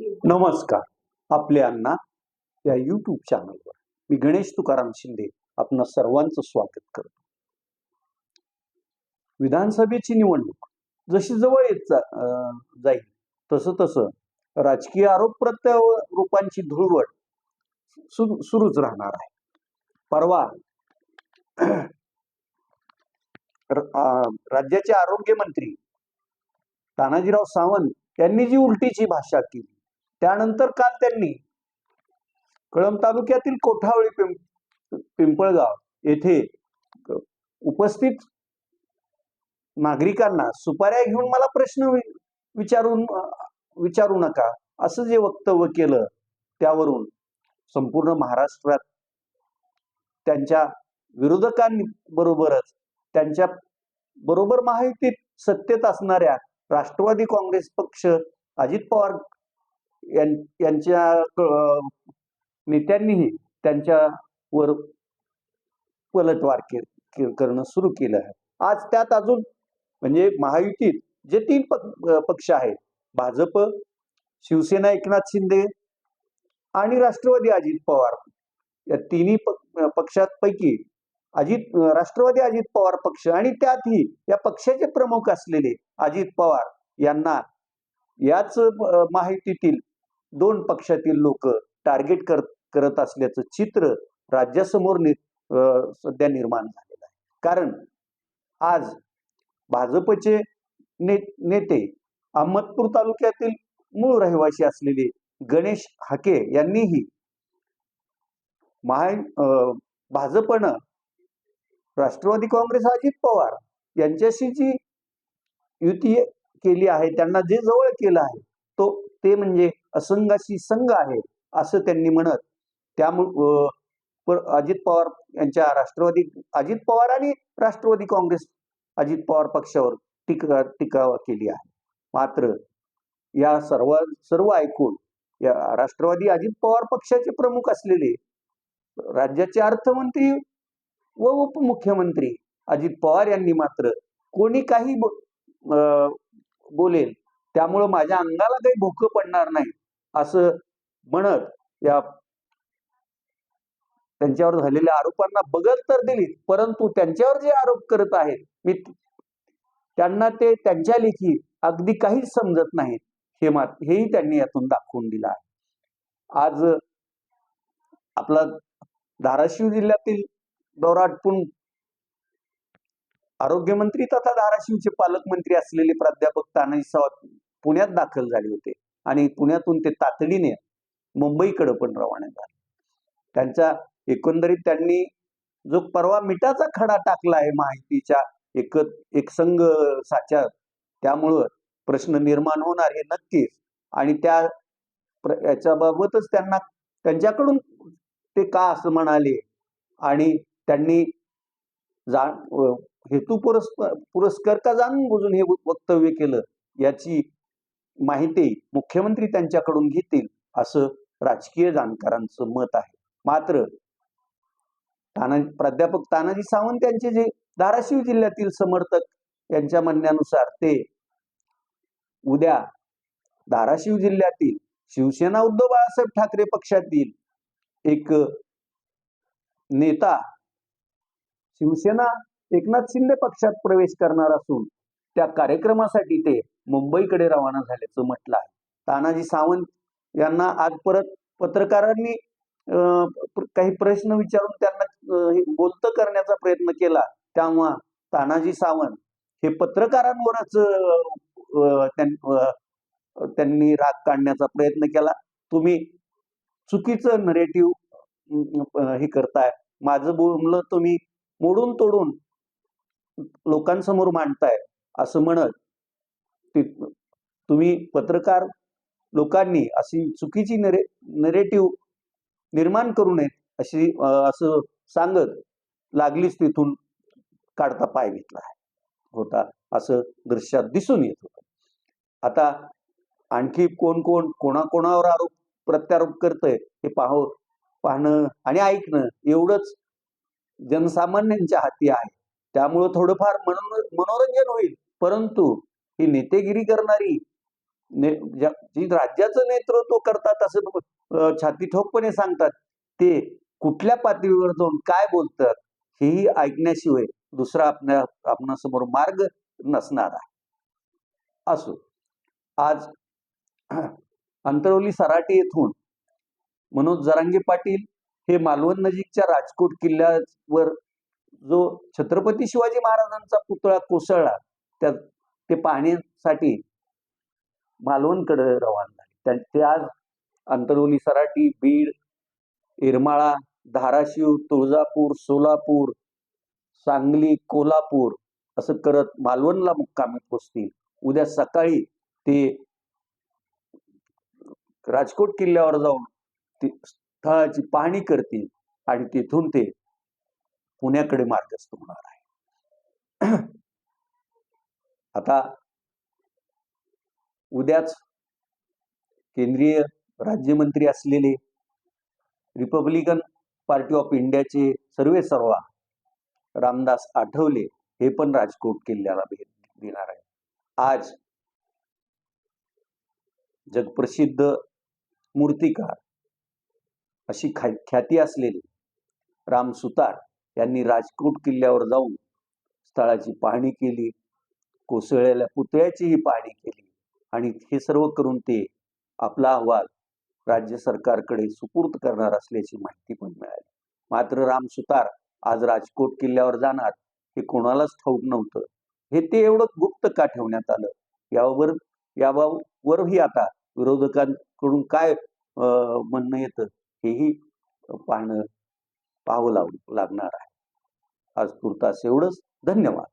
नमस्कार. आपले अण्णा या युट्यूब चॅनलवर मी गणेश तुकाराम शिंदे आपणा सर्वांचं स्वागत करतो. विधानसभेची निवडणूक जशी जवळ येत जाईल तसं तसं राजकीय आरोप प्रत्यारोपांची धुळवट सुरूच राहणार आहे. परवा अं, राज्याचे आरोग्य मंत्री तानाजीराव सावंत यांनी जी उलटीची भाषा केली त्यानंतर काल त्यांनी कळंब तालुक्यातील कोठावळी पिंप पिंपळगाव येथे उपस्थित नागरिकांना सुपाऱ्या घेऊन मला प्रश्न विचारून विचारू नका असं जे वक्तव्य केलं त्यावरून संपूर्ण महाराष्ट्रात त्यांच्या विरोधकांबरोबरच त्यांच्या बरोबर माहितीत सत्तेत असणाऱ्या राष्ट्रवादी काँग्रेस पक्ष अजित पवार यांच्या नेत्यांनीही त्यांच्यावर पलटवार के- करणं सुरू केलं आहे. आज त्यात अजून म्हणजे महायुतीत जे तीन पक्ष आहेत भाजप शिवसेना एकनाथ शिंदे आणि राष्ट्रवादी अजित पवार. या तिन्ही पक- पक्षांपैकी अजित राष्ट्रवादी अजित पवार पक्ष आणि त्यातही या पक्षाचे प्रमुख असलेले अजित पवार यांना याच माहितीतील दोन पक्षातील लोक टार्गेट कर करत असल्याचं चित्र राज्यासमोर नि अं, सध्या निर्माण झालेलं आहे. कारण आज भाजपचे ने नेते अहमदपूर तालुक्यातील मूळ रहिवासी असलेले गणेश हाके यांनीही महा अं, भाजपनं राष्ट्रवादी काँग्रेस अजित पवार यांच्याशी जी युती केली आहे त्यांना जे जवळ केलं आहे तो ते म्हणजे असंघाशी संघ आहे असं त्यांनी म्हणत. त्यामुळे अजित पवार यांच्या राष्ट्रवादी अजित पवार आणि राष्ट्रवादी काँग्रेस अजित पवार पक्षावर टीका टीका केली आहे. मात्र या सर्व सर्व ऐकून या राष्ट्रवादी अजित पवार पक्षाचे प्रमुख असलेले राज्याचे अर्थमंत्री व उपमुख्यमंत्री अजित पवार यांनी मात्र कोणी काही बो- अं, बोलेल त्यामुळं माझ्या अंगाला काही भोकं पडणार नाही. असं म्हणत या त्यांच्यावर झालेल्या आरोपांना बगल तर दिली परंतु त्यांच्यावर जे आरोप करत आहेत मी त्यांना ते त्यांच्या लेखी अगदी काहीच समजत नाही हे मात हेही त्यांनी यातून दाखवून दिलं आहे. आज आपला धाराशिव जिल्ह्यातील दौरा आटपून आरोग्यमंत्री तथा धाराशिवचे पालकमंत्री असलेले प्राध्यापक तानाजी सावंत पुण्यात दाखल झाले होते. आणि पुण्यातून ते तातडीने मुंबईकडं पण रवाना झाले. त्यांचा एकंदरीत त्यांनी जो परवा मिठाचा खडा टाकला आहे माहितीच्या एक एक संघ साच्यात त्यामुळं प्रश्न निर्माण होणार हे नक्कीच. आणि त्या प्र- याच्याबाबतच त्यांना त्यांच्याकडून ते का असं म्हणाले? आणि त्यांनी जा हेतू पुरस्कार पुरस्कार का जाणून बुजून हे वक्तव्य केलं? याची माहिती मुख्यमंत्री त्यांच्याकडून घेतील असं राजकीय जाणकारांचं मत आहे. मात्र ताना प्राध्यापक तानाजी सावंत यांचे जे धाराशिव जिल्ह्यातील समर्थक यांच्या म्हणण्यानुसार ते उद्या धाराशिव जिल्ह्यातील शिवसेना उद्धव बाळासाहेब ठाकरे पक्षातील एक नेता शिवसेना एकनाथ शिंदे पक्षात प्रवेश करणार असून त्या कार्यक्रमासाठी ते मुंबईकडे रवाना झाल्याचं म्हटलं आहे. तानाजी सावंत यांना आज परत पत्रकारांनी काही प्रश्न विचारून त्यांना बोलत बोलतं करण्याचा प्रयत्न केला. तेव्हा तानाजी सावंत हे पत्रकारांवरच त्यांनी राग काढण्याचा प्रयत्न केला. तुम्ही चुकीचं नरेटिव्ह हे करताय. माझं बोलणं तुम्ही मोडून तोडून लोकांसमोर मांडताय असं म्हणत तुम्ही पत्रकार लोकांनी अशी चुकीची नरे नरेटिव्ह निर्माण करू नयेत अशी असं सांगत लागलीच तिथून काढता पाय घेतला होता असं दृश्यात दिसून येत होतं. आता आणखी कोण कोण कोणाकोणावर आरोप प्रत्यारोप करतंय हे पाहो पाहणं आणि ऐकणं एवढंच जनसामान्यांच्या हाती आहे. त्यामुळं थोडंफार मनो मनोरंजन होईल. परंतु ही नेतेगिरी करणारी ने जी राज्याचं नेतृत्व करतात असं छाती ठोकपणे सांगतात ते कुठल्या पातळीवर जाऊन काय बोलतात हेही ऐकण्याशिवाय दुसरा आपल्या आपणासमोर मार्ग नसणार आहे. असो आज अंतरवली सराटी येथून मनोज जरांगे पाटील हे मालवण नजीकच्या राजकोट किल्ल्यावर जो छत्रपती शिवाजी महाराजांचा पुतळा कोसळला त्या ते पाहण्यासाठी मालवणकडे रवाना झाले. त्या- ते आज सराटी बीड येरमाळा धाराशिव तुळजापूर सोलापूर सांगली कोल्हापूर असं करत मालवणला मुक्कामी पोचतील. उद्या सकाळी ते राजकोट किल्ल्यावर जाऊन ते स्थळाची पाहणी करतील आणि तिथून ते पुण्याकडे मार्गस्थ होणार आहे. आता उद्याच केंद्रीय राज्यमंत्री असलेले रिपब्लिकन पार्टी ऑफ इंडियाचे सर्वे सर्वा रामदास आठवले हे पण राजकोट किल्ल्याला भेट देणार आहे आज जगप्रसिद्ध मूर्तिकार अशी खा ख्याती असलेली राम सुतार यांनी राजकोट किल्ल्यावर जाऊन स्थळाची पाहणी केली. कोसळलेल्या पुतळ्याचीही पाहणी केली. आणि हे सर्व करून ते आपला अहवाल राज्य सरकारकडे सुपूर्द करणार असल्याची माहिती पण मिळाली. मात्र राम सुतार आज राजकोट किल्ल्यावर जाणार हे कोणालाच ठाऊक नव्हतं. हे ते एवढं गुप्त का ठेवण्यात आलं? यावर याबाबतवरही आता विरोधकांकडून काय अं, म्हणणं येतं हेही पाहणं पाहावं लाग लागणार आहे. आज पुरतास एवढंच. धन्यवाद.